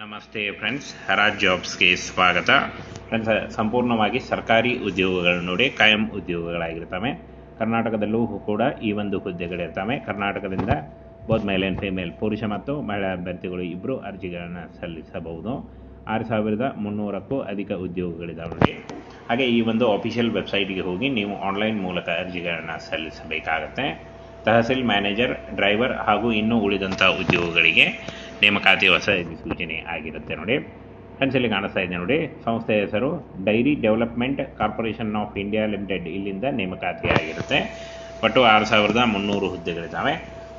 ನಮಸ್ತೆ ಫ್ರೆಂಡ್ಸ್ ಹರಾಜ್ ಜಾಬ್ಸ್ಗೆ ಸ್ವಾಗತ. ಫ್ರೆಂಡ್ಸ್ ಸಂಪೂರ್ಣವಾಗಿ ಸರ್ಕಾರಿ ಉದ್ಯೋಗಗಳು ನೋಡಿ, ಕಾಯಂ ಉದ್ಯೋಗಗಳಾಗಿರ್ತವೆ. ಕರ್ನಾಟಕದಲ್ಲೂ ಕೂಡ ಈ ಒಂದು ಹುದ್ದೆಗಳಿರ್ತವೆ. ಕರ್ನಾಟಕದಿಂದ ಬೋತ್ ಮೇಲ್ ಆ್ಯಂಡ್ ಫಿಮೇಲ್ ಪುರುಷ ಮತ್ತು ಮಹಿಳಾ ಅಭ್ಯರ್ಥಿಗಳು ಇಬ್ಬರು ಅರ್ಜಿಗಳನ್ನು ಸಲ್ಲಿಸಬಹುದು. ಆರು ಸಾವಿರದ ಮುನ್ನೂರಕ್ಕೂ ಅಧಿಕ ಉದ್ಯೋಗಗಳಿದ್ದಾವೆ ನೋಡಿ. ಹಾಗೆ ಈ ಒಂದು ಅಫಿಷಿಯಲ್ ವೆಬ್ಸೈಟ್ಗೆ ಹೋಗಿ ನೀವು ಆನ್ಲೈನ್ ಮೂಲಕ ಅರ್ಜಿಗಳನ್ನು ಸಲ್ಲಿಸಬೇಕಾಗತ್ತೆ. ತಹಸೀಲ್ ಮ್ಯಾನೇಜರ್ ಡ್ರೈವರ್ ಹಾಗೂ ಇನ್ನೂ ಉಳಿದಂಥ ಉದ್ಯೋಗಗಳಿಗೆ. ನೇಮಕಾತಿ ಹೊಸ ಸೂಚನೆ ಆಗಿರುತ್ತೆ ನೋಡಿ. ಇಲ್ಲಿ ಕಾಣಿಸ್ತಾ ಇದೆ ನೋಡಿ. ಸಂಸ್ಥೆಯ ಹೆಸರು dairy development corporation of India limited ಇಲ್ಲಿಂದ ನೇಮಕಾತಿ ಆಗಿರುತ್ತೆ. ಒಟ್ಟು ಆರು ಸಾವಿರದ ಮುನ್ನೂರು ಹುದ್ದೆಗಳಿದ್ದಾವೆ.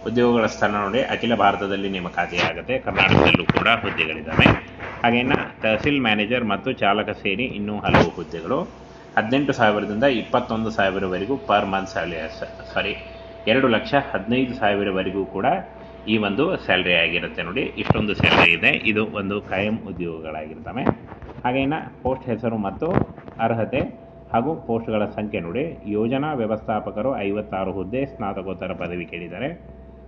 ಉದ್ಯೋಗಗಳ ಸ್ಥಾನ ನೋಡಿ. ಅಖಿಲ ಭಾರತದಲ್ಲಿ ನೇಮಕಾತಿ ಆಗುತ್ತೆ. ಕರ್ನಾಟಕದಲ್ಲೂ ಕೂಡ ಹುದ್ದೆಗಳಿದ್ದಾವೆ. ಹಾಗೇನ ತಹಸೀಲ್ ಮ್ಯಾನೇಜರ್ ಮತ್ತು ಚಾಲಕ ಸೇರಿ ಇನ್ನೂ ಹಲವು ಹುದ್ದೆಗಳು. ಹದಿನೆಂಟು ಸಾವಿರದಿಂದ ಇಪ್ಪತ್ತೊಂದು ಸಾವಿರವರೆಗೂ ಪರ್ ಮಂತ್ ಸ್ಯಾಲರಿ ಸಾರಿ ಎರಡು ಲಕ್ಷ ಹದಿನೈದು ಸಾವಿರವರೆಗೂ ಕೂಡ ಈ ಒಂದು ಸ್ಯಾಲ್ರಿ ಆಗಿರುತ್ತೆ ನೋಡಿ, ಇಷ್ಟೊಂದು ಸ್ಯಾಲ್ರಿ ಇದೆ. ಇದು ಒಂದು ಕಾಯಂ ಉದ್ಯೋಗಗಳಾಗಿರ್ತವೆ. ಹಾಗೇನ ಪೋಸ್ಟ್ ಹೆಸರು ಮತ್ತು ಅರ್ಹತೆ ಹಾಗೂ ಪೋಸ್ಟ್ಗಳ ಸಂಖ್ಯೆ ನೋಡಿ. ಯೋಜನಾ ವ್ಯವಸ್ಥಾಪಕರು ಐವತ್ತಾರು ಹುದ್ದೆ ಸ್ನಾತಕೋತ್ತರ ಪದವಿ ಕೇಳಿದ್ದಾರೆ.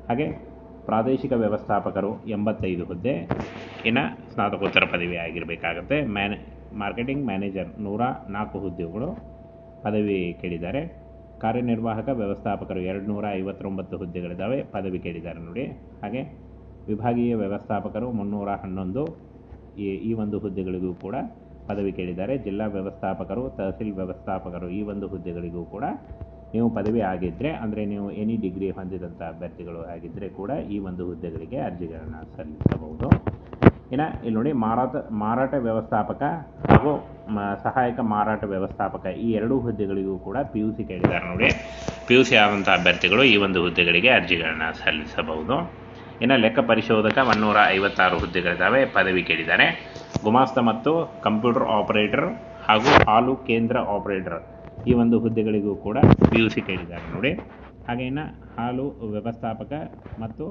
ಹಾಗೆ ಪ್ರಾದೇಶಿಕ ವ್ಯವಸ್ಥಾಪಕರು ಎಂಬತ್ತೈದು ಹುದ್ದೆ. ಇನ್ನು ಸ್ನಾತಕೋತ್ತರ ಪದವಿ ಆಗಿರಬೇಕಾಗತ್ತೆ. ಮ್ಯಾನೆ ಮಾರ್ಕೆಟಿಂಗ್ ಮ್ಯಾನೇಜರ್ ನೂರ ನಾಲ್ಕು ಹುದ್ದೆಗಳು ಪದವಿ ಕೇಳಿದ್ದಾರೆ. ಕಾರ್ಯನಿರ್ವಾಹಕ ವ್ಯವಸ್ಥಾಪಕರು ಎರಡು ನೂರ ಐವತ್ತೊಂಬತ್ತು ಹುದ್ದೆಗಳಿದ್ದಾವೆ. ಪದವಿ ಕೇಳಿದ್ದಾರೆ ನೋಡಿ. ಹಾಗೆ ವಿಭಾಗೀಯ ವ್ಯವಸ್ಥಾಪಕರು ಮುನ್ನೂರ ಹನ್ನೊಂದು ಈ ಒಂದು ಹುದ್ದೆಗಳಿಗೂ ಕೂಡ ಪದವಿ ಕೇಳಿದ್ದಾರೆ. ಜಿಲ್ಲಾ ವ್ಯವಸ್ಥಾಪಕರು, ತಹಸೀಲ್ ವ್ಯವಸ್ಥಾಪಕರು ಈ ಒಂದು ಹುದ್ದೆಗಳಿಗೂ ಕೂಡ ನೀವು ಪದವಿ ಆಗಿದ್ದರೆ ಅಂದರೆ ನೀವು ಎನಿ ಡಿಗ್ರಿ ಹೊಂದಿದಂಥ ಅಭ್ಯರ್ಥಿಗಳು ಆಗಿದ್ದರೆ ಕೂಡ ಈ ಒಂದು ಹುದ್ದೆಗಳಿಗೆ ಅರ್ಜಿಗಳನ್ನು ಸಲ್ಲಿಸಬಹುದು. ಇನ್ನು ಇಲ್ಲಿ ನೋಡಿ ಮಾರಾಟ ಮಾರಾಟ ವ್ಯವಸ್ಥಾಪಕ ಹಾಗೂ ಸಹಾಯಕ ಮಾರಾಟ ವ್ಯವಸ್ಥಾಪಕ ಈ ಎರಡೂ ಹುದ್ದೆಗಳಿಗೂ ಕೂಡ ಪಿ ಯು ಸಿ ಕೇಳಿದ್ದಾರೆ ನೋಡಿ. ಪಿ ಯು ಸಿ ಆದಂಥ ಅಭ್ಯರ್ಥಿಗಳು ಈ ಒಂದು ಹುದ್ದೆಗಳಿಗೆ ಅರ್ಜಿಗಳನ್ನು ಸಲ್ಲಿಸಬಹುದು. ಇನ್ನು ಲೆಕ್ಕ ಪರಿಶೋಧಕ ಒನ್ನೂರ ಐವತ್ತಾರು ಹುದ್ದೆಗಳಿದ್ದಾವೆ, ಪದವಿ ಕೇಳಿದ್ದಾರೆ. ಗುಮಾಸ್ತ ಮತ್ತು ಕಂಪ್ಯೂಟರ್ ಆಪರೇಟರ್ ಹಾಗೂ ಹಾಲು ಕೇಂದ್ರ ಆಪರೇಟರ್ ಈ ಒಂದು ಹುದ್ದೆಗಳಿಗೂ ಕೂಡ ಪಿ ಯು ಸಿ ಕೇಳಿದ್ದಾರೆ ನೋಡಿ. ಹಾಗೇನ ಹಾಲು ವ್ಯವಸ್ಥಾಪಕ ಮತ್ತು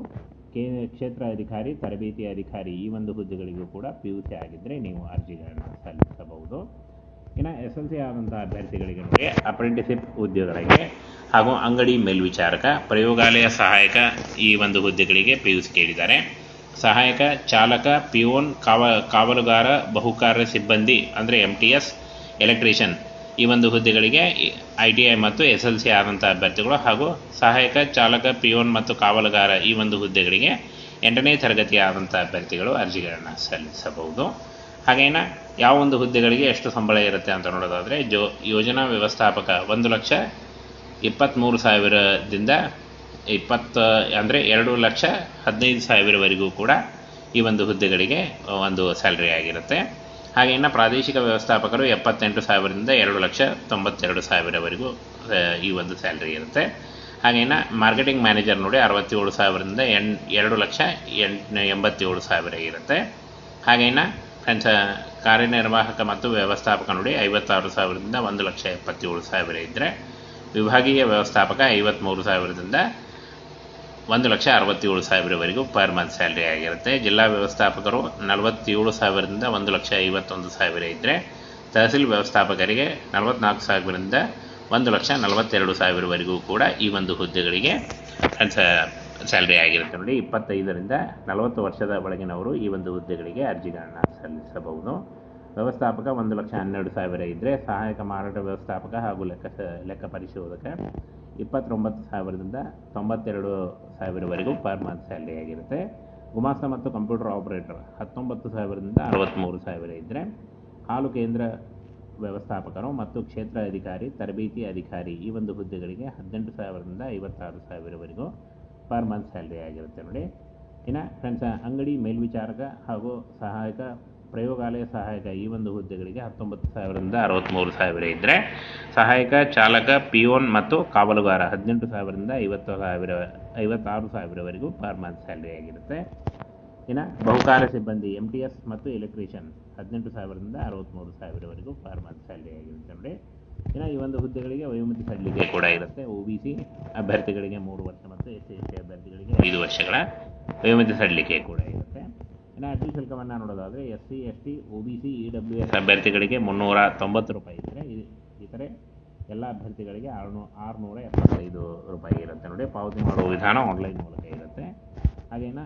ಕೇ ಕ್ಷೇತ್ರ ಅಧಿಕಾರಿ, ತರಬೇತಿ ಅಧಿಕಾರಿ ಈ ಒಂದು ಹುದ್ದೆಗಳಿಗೂ ಕೂಡ ಪಿ ಯು ಸಿ ಆಗಿದ್ದರೆ ನೀವು ಅರ್ಜಿಗಳನ್ನು ಸಲ್ಲಿಸಬಹುದು. ಇನ್ನು ಎಸ್ ಎಲ್ ಸಿ ಆದಂಥ ಅಭ್ಯರ್ಥಿಗಳಿಗೆ ನೋಡಿ ಅಪ್ರೆಂಟಿಸಿಪ್ ಉದ್ಯೋಗಗಳಿಗೆ ಹಾಗೂ ಅಂಗಡಿ ಮೇಲ್ವಿಚಾರಕ, ಪ್ರಯೋಗಾಲಯ ಸಹಾಯಕ ಈ ಒಂದು ಹುದ್ದೆಗಳಿಗೆ ಪಿ ಯು ಸಿ ಕೇಳಿದ್ದಾರೆ. ಸಹಾಯಕ, ಚಾಲಕ, ಪಿಯೋನ್, ಕಾವ, ಕಾವಲುಗಾರ, ಬಹುಕಾರ್ಯ ಸಿಬ್ಬಂದಿ ಅಂದರೆ ಎಂ ಟಿ ಎಸ್ ಎಲೆಕ್ಟ್ರಿಷಿಯನ್ ಈ ಒಂದು ಹುದ್ದೆಗಳಿಗೆ ಐ ಟಿ ಐ ಮತ್ತು ಎಸ್ ಎಲ್ ಸಿ ಆದಂಥ ಅಭ್ಯರ್ಥಿಗಳು ಹಾಗೂ ಸಹಾಯಕ ಚಾಲಕ ಪಿಯೋನ್ ಮತ್ತು ಕಾವಲುಗಾರ ಈ ಒಂದು ಹುದ್ದೆಗಳಿಗೆ ಎಂಟನೇ ತರಗತಿಯ ಆದಂಥ ಅಭ್ಯರ್ಥಿಗಳು ಅರ್ಜಿಗಳನ್ನು ಸಲ್ಲಿಸಬಹುದು. ಹಾಗೇನ, ಯಾವ ಒಂದು ಹುದ್ದೆಗಳಿಗೆ ಎಷ್ಟು ಸಂಬಳ ಇರುತ್ತೆ ಅಂತ ನೋಡೋದಾದರೆ, ಜೋ, ಯೋಜನಾ ವ್ಯವಸ್ಥಾಪಕ ಒಂದು ಲಕ್ಷ ಇಪ್ಪತ್ತ್ಮೂರು ಸಾವಿರದಿಂದ ಇಪ್ಪತ್ತು, ಅಂದರೆ ಎರಡು ಲಕ್ಷ ಹದಿನೈದು ಸಾವಿರವರೆಗೂ ಕೂಡ ಈ ಒಂದು ಹುದ್ದೆಗಳಿಗೆ ಒಂದು ಸ್ಯಾಲ್ರಿ ಆಗಿರುತ್ತೆ. ಹಾಗೆ ಪ್ರಾದೇಶಿಕ ವ್ಯವಸ್ಥಾಪಕರು ಎಪ್ಪತ್ತೆಂಟು ಸಾವಿರದಿಂದ ಎರಡು ಲಕ್ಷ ತೊಂಬತ್ತೆರಡು ಸಾವಿರವರೆಗೂ ಈ ಒಂದು ಸ್ಯಾಲ್ರಿ ಇರುತ್ತೆ. ಹಾಗೇನ ಮಾರ್ಕೆಟಿಂಗ್ ಮ್ಯಾನೇಜರ್ ನೋಡಿ ಅರವತ್ತೇಳು ಸಾವಿರದಿಂದ ಎಣ್, ಎರಡು ಲಕ್ಷ ಎಂಟು, ಎಂಬತ್ತೇಳು ಸಾವಿರ ಇರುತ್ತೆ. ಹಾಗೇನ ಫ್ರೆಂಡ್ಸ್, ಕಾರ್ಯನಿರ್ವಾಹಕ ಮತ್ತು ವ್ಯವಸ್ಥಾಪಕ ನೋಡಿ ಐವತ್ತಾರು ಸಾವಿರದಿಂದ ಒಂದು ಲಕ್ಷ ಎಪ್ಪತ್ತೇಳು ಸಾವಿರ ಇದ್ದರೆ ವಿಭಾಗೀಯ ವ್ಯವಸ್ಥಾಪಕ ಐವತ್ತ್ಮೂರು ಸಾವಿರದಿಂದ ಒಂದು ಲಕ್ಷ ಅರವತ್ತೇಳು ಸಾವಿರವರೆಗೂ ಪರ್ ಮಂತ್ ಸ್ಯಾಲ್ರಿ ಆಗಿರುತ್ತೆ. ಜಿಲ್ಲಾ ವ್ಯವಸ್ಥಾಪಕರು ನಲವತ್ತೇಳು ಸಾವಿರದಿಂದ ಒಂದು ಲಕ್ಷ ಐವತ್ತೊಂದು ಸಾವಿರ ಇದ್ದರೆ ತಹಸೀಲ್ ವ್ಯವಸ್ಥಾಪಕರಿಗೆ ನಲವತ್ತ್ನಾಲ್ಕು ಸಾವಿರದಿಂದ ಒಂದು ಲಕ್ಷ ನಲವತ್ತೆರಡು ಸಾವಿರವರೆಗೂ ಕೂಡ ಈ ಒಂದು ಹುದ್ದೆಗಳಿಗೆ ಸ್ಯಾಲ್ರಿ ಆಗಿರುತ್ತೆ ನೋಡಿ. ಇಪ್ಪತ್ತೈದರಿಂದ ನಲವತ್ತು ವರ್ಷದ ಒಳಗಿನವರು ಈ ಒಂದು ಹುದ್ದೆಗಳಿಗೆ ಅರ್ಜಿಗಳನ್ನು ಸಲ್ಲಿಸಬಹುದು. ವ್ಯವಸ್ಥಾಪಕ ಒಂದು ಲಕ್ಷ ಹನ್ನೆರಡು ಸಾವಿರ ಇದ್ದರೆ ಸಹಾಯಕ ಮಾರಾಟ ವ್ಯವಸ್ಥಾಪಕ ಹಾಗೂ ಲೆಕ್ಕ ಲೆಕ್ಕ ಪರಿಶೋಧಕ ಇಪ್ಪತ್ತೊಂಬತ್ತು ಸಾವಿರದಿಂದ ತೊಂಬತ್ತೆರಡು ಸಾವಿರವರೆಗೂ ಪರ್ ಮಂತ್ ಸ್ಯಾಲ್ರಿ ಆಗಿರುತ್ತೆ ಗುಮಾಸ್ತ ಮತ್ತು ಕಂಪ್ಯೂಟರ್ ಆಪರೇಟರ್ ಹತ್ತೊಂಬತ್ತು ಸಾವಿರದಿಂದ ಅರವತ್ತ್ಮೂರು ಸಾವಿರ ಇದ್ದರೆ ಹಾಲು ಕೇಂದ್ರ ವ್ಯವಸ್ಥಾಪಕರು ಮತ್ತು ಕ್ಷೇತ್ರ ಅಧಿಕಾರಿ, ತರಬೇತಿ ಅಧಿಕಾರಿ ಈ ಒಂದು ಹುದ್ದೆಗಳಿಗೆ ಹದಿನೆಂಟು ಸಾವಿರದಿಂದ ಐವತ್ತಾರು ಸಾವಿರವರೆಗೂ ಪರ್ ಮಂತ್ ಸ್ಯಾಲ್ರಿ ಆಗಿರುತ್ತೆ ನೋಡಿ. ಇನ್ನು ಫ್ರೆಂಡ್ಸ್ ಅಂಗಡಿ ಮೇಲ್ವಿಚಾರಕ ಹಾಗೂ ಸಹಾಯಕ ಪ್ರಯೋಗಾಲಯ ಸಹಾಯಕ ಈ ಒಂದು ಹುದ್ದೆಗಳಿಗೆ ಹತ್ತೊಂಬತ್ತು ಸಾವಿರದಿಂದ ಅರವತ್ತ್ಮೂರು ಸಾವಿರ ಇದ್ದರೆ ಸಹಾಯಕ, ಚಾಲಕ, ಪಿಯೋನ್ ಮತ್ತು ಕಾವಲುಗಾರ ಹದಿನೆಂಟು ಸಾವಿರದಿಂದ ಐವತ್ತು ಸಾವಿರ, ಐವತ್ತಾರು ಸಾವಿರವರೆಗೂ ಪರ್ ಮಂತ್ ಸ್ಯಾಲ್ರಿ ಆಗಿರುತ್ತೆ. ಇನ್ನು ಬಹುಕಾಲ ಸಿಬ್ಬಂದಿ ಎಂ ಟಿ ಎಸ್ ಮತ್ತು ಎಲೆಕ್ಟ್ರಿಷಿಯನ್ ಹದಿನೆಂಟು ಸಾವಿರದಿಂದ ಅರವತ್ತ್ಮೂರು ಸಾವಿರವರೆಗೂ ಪರ್ ಮಂತ್ ಸ್ಯಾಲ್ರಿ ಆಗಿರುತ್ತೆ ನೋಡಿ. ಇನ್ನು ಈ ಒಂದು ಹುದ್ದೆಗಳಿಗೆ ವಯೋಮಿತಿ ಸಡಿಲಿಕೆ ಕೂಡ ಇರುತ್ತೆ. ಒ ಬಿ ಸಿ ಅಭ್ಯರ್ಥಿಗಳಿಗೆ ಮೂರು ವರ್ಷ ಮತ್ತು ಎಸ್ ಸಿ ಎಸ್ ಟಿ ಅಭ್ಯರ್ಥಿಗಳಿಗೆ ಐದು ವರ್ಷಗಳ ವಯೋಮಿತಿ ಸಡಿಲಿಕೆ ಕೂಡ ಇರುತ್ತೆ. ಇನ್ನು ಅರ್ಜಿ ಶುಲ್ಕವನ್ನು ನೋಡೋದಾದರೆ S C S T O B C, E W S ಅಭ್ಯರ್ಥಿಗಳಿಗೆ ಮುನ್ನೂರ ತೊಂಬತ್ತು ರೂಪಾಯಿ ಇದ್ದರೆ ಇತರೆ ಎಲ್ಲ ಅಭ್ಯರ್ಥಿಗಳಿಗೆ ಆರುನೂ, ಆರುನೂರ ಎಪ್ಪತ್ತೈದು ರೂಪಾಯಿ ಇರುತ್ತೆ ನೋಡಿ. ಪಾವತಿ ಮಾಡುವ ವಿಧಾನ ಆನ್ಲೈನ್ ಮೂಲಕ ಇರುತ್ತೆ. ಹಾಗೇನ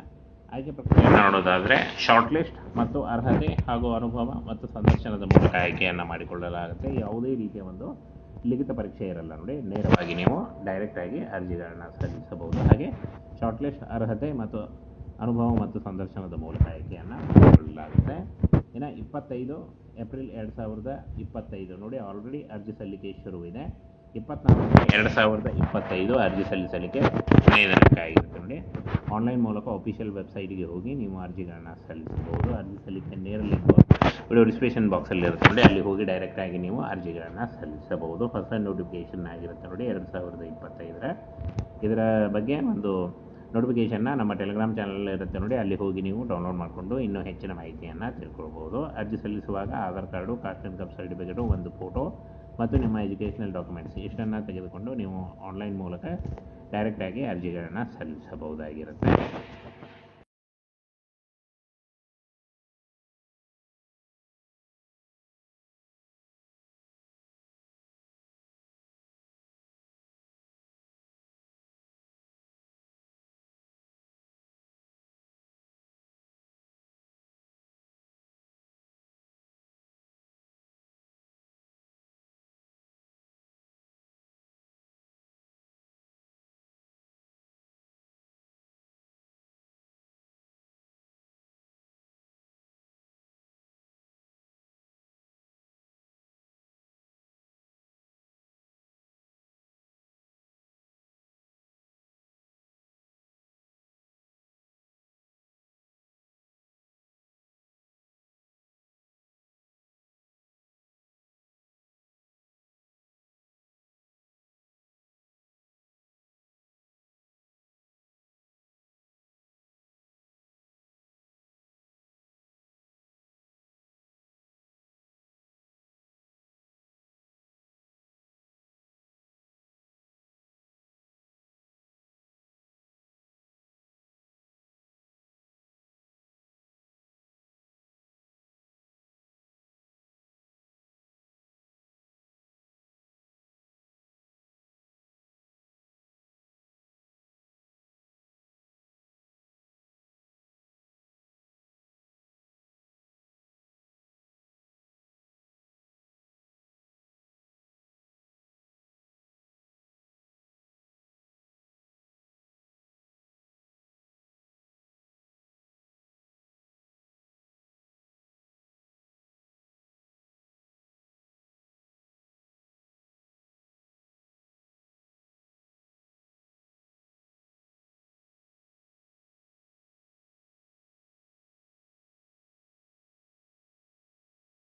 ಆಯ್ಕೆ ಪ್ರಕ್ರಿಯೆ ನೋಡೋದಾದರೆ ಶಾರ್ಟ್ ಲಿಸ್ಟ್ ಮತ್ತು ಅರ್ಹತೆ ಹಾಗೂ ಅನುಭವ ಮತ್ತು ಸಂದರ್ಶನದ ಮೂಲಕ ಆಯ್ಕೆಯನ್ನು ಮಾಡಿಕೊಳ್ಳಲಾಗುತ್ತೆ. ಯಾವುದೇ ರೀತಿಯ ಒಂದು ಲಿಖಿತ ಪರೀಕ್ಷೆ ಇರಲ್ಲ ನೋಡಿ. ನೇರವಾಗಿ ನೀವು ಡೈರೆಕ್ಟಾಗಿ ಅರ್ಜಿಗಳನ್ನು ಸಲ್ಲಿಸಬಹುದು. ಹಾಗೆ ಶಾರ್ಟ್ ಲಿಸ್ಟ್ ಅರ್ಹತೆ ಮತ್ತು ಅನುಭವ ಮತ್ತು ಸಂದರ್ಶನದ ಮೂಲಕ ಆಯ್ಕೆಯನ್ನು ಮಾಡಿಕೊಳ್ಳಲಾಗುತ್ತೆ ಇನ್ನು ಇಪ್ಪತ್ತೈದು ಏಪ್ರಿಲ್ ಎರಡು ಸಾವಿರದ ಇಪ್ಪತ್ತೈದು ನೋಡಿ ಆಲ್ರೆಡಿ ಅರ್ಜಿ ಸಲ್ಲಿಕೆ ಶುರುವಿದೆ ಇಪ್ಪತ್ನಾಲ್ಕು ಎರಡು ಸಾವಿರದ ಇಪ್ಪತ್ತೈದು ಅರ್ಜಿ ಸಲ್ಲಿಸಲಿಕ್ಕೆ ಆಗಿರುತ್ತೆ ನೋಡಿ. ಆನ್ಲೈನ್ ಮೂಲಕ ಅಫಿಷಿಯಲ್ ವೆಬ್ಸೈಟ್ಗೆ ಹೋಗಿ ನೀವು ಅರ್ಜಿಗಳನ್ನು ಸಲ್ಲಿಸಬಹುದು. ಅರ್ಜಿ ಸಲ್ಲಿಕೆ ನೇರ ಲಿಂಕ್ ವಿಡಿಯೋ ರಿಜಿಸ್ಟ್ರೇಷನ್ ಬಾಕ್ಸಲ್ಲಿ ಇರುತ್ತೆ ನೋಡಿ. ಅಲ್ಲಿ ಹೋಗಿ ಡೈರೆಕ್ಟಾಗಿ ನೀವು ಅರ್ಜಿಗಳನ್ನು ಸಲ್ಲಿಸಬಹುದು. ಹೊಸ ನೋಟಿಫಿಕೇಷನ್ ಆಗಿರುತ್ತೆ ನೋಡಿ, ಎರಡು ಸಾವಿರದ ಇಪ್ಪತ್ತೈದರ. ಇದರ ಬಗ್ಗೆ ಒಂದು ನೋಟಿಫಿಕೇಷನ್ನ ನಮ್ಮ ಟೆಲಿಗ್ರಾಮ್ ಚಾನಲ್ ಇರುತ್ತೆ ನೋಡಿ, ಅಲ್ಲಿ ಹೋಗಿ ನೀವು ಡೌನ್ಲೋಡ್ ಮಾಡಿಕೊಂಡು ಇನ್ನೂ ಹೆಚ್ಚಿನ ಮಾಹಿತಿಯನ್ನು ತಿಳ್ಕೊಳ್ಬೋದು. ಅರ್ಜಿ ಸಲ್ಲಿಸುವಾಗ Aadhaar card, caste income certificate ಒಂದು ಫೋಟೋ ಮತ್ತು ನಿಮ್ಮ ಎಜುಕೇಷನಲ್ ಡಾಕ್ಯುಮೆಂಟ್ಸ್ ಇಷ್ಟನ್ನು ತೆಗೆದುಕೊಂಡು ನೀವು ಆನ್ಲೈನ್ ಮೂಲಕ ಡೈರೆಕ್ಟಾಗಿ ಅರ್ಜಿಗಳನ್ನು ಸಲ್ಲಿಸಬಹುದಾಗಿರುತ್ತೆ.